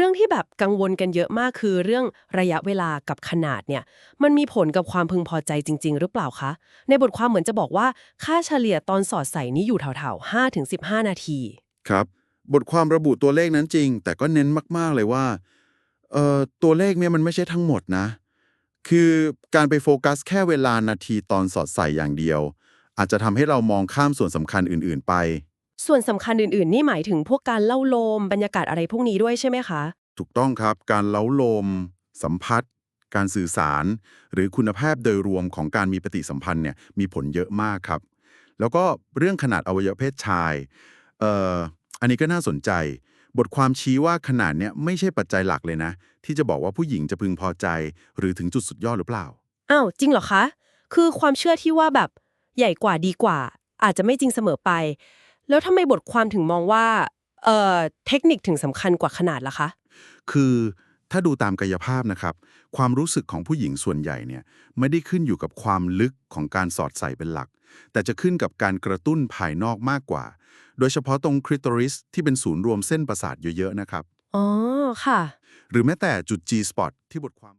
เรื่องที่แบบกังวลกันเยอะมากคือเรื่องระยะเวลากับขนาดเนี่ย มันมีผลกับความพึงพอใจจริง ๆ หรือเปล่าคะ ในบทความเหมือนจะบอกว่าค่าเฉลี่ยตอนสอดใส่นี้อยู่แถวๆ5ถึง15 นาที ครับ บทความระบุตัวเลขนั้นจริง แต่ก็เน้นมากๆเลยว่าเอ่อตัวเลขเนี่ยมันไม่ใช่ทั้งหมดนะ คือการไปโฟกัสแค่เวลานาทีตอนสอดใส่อย่างเดียว อาจจะทำให้เรามองข้ามส่วนสำคัญอื่น ๆ ไป ส่วนสำคัญอื่นๆ นี่หมายถึงพวกการเล่าโลม บรรยากาศอะไรพวกนี้ด้วยใช่ไหมคะ ถูกต้องครับ การเล้าโลม สัมผัส การสื่อสาร หรือคุณภาพโดยรวมของการมีปฏิสัมพันธ์เนี่ยมีผลเยอะมากครับ แล้วก็เรื่องขนาดอวัยวะเพศชายเอ่ออันนี้ก็น่าสนใจ บทความชี้ว่าขนาดเนี้ยไม่ใช่ปัจจัยหลักเลยนะ ที่จะบอกว่าผู้หญิงจะพึงพอใจ หรือถึงจุดสุดยอดหรือเปล่า อ้าว จริงเหรอคะ คือความเชื่อที่ว่าแบบใหญ่กว่าดีกว่า อาจจะไม่จริงเสมอไป แล้วทำไมบทความถึงมองว่าเอ่อเทคนิคถึงสำคัญกว่าขนาดล่ะคะ คือถ้าดูตามกายภาพนะครับ ความรู้สึกของผู้หญิงส่วนใหญ่เนี่ยไม่ได้ขึ้นอยู่กับความลึกของการสอดใส่เป็นหลัก แต่จะขึ้นกับการกระตุ้นภายนอกมากกว่า โดยเฉพาะตรงคริตอริสที่เป็นศูนย์รวมเส้นประสาทเยอะๆนะครับ อ๋อ ค่ะ หรือแม้แต่จุด G spot ที่บทความ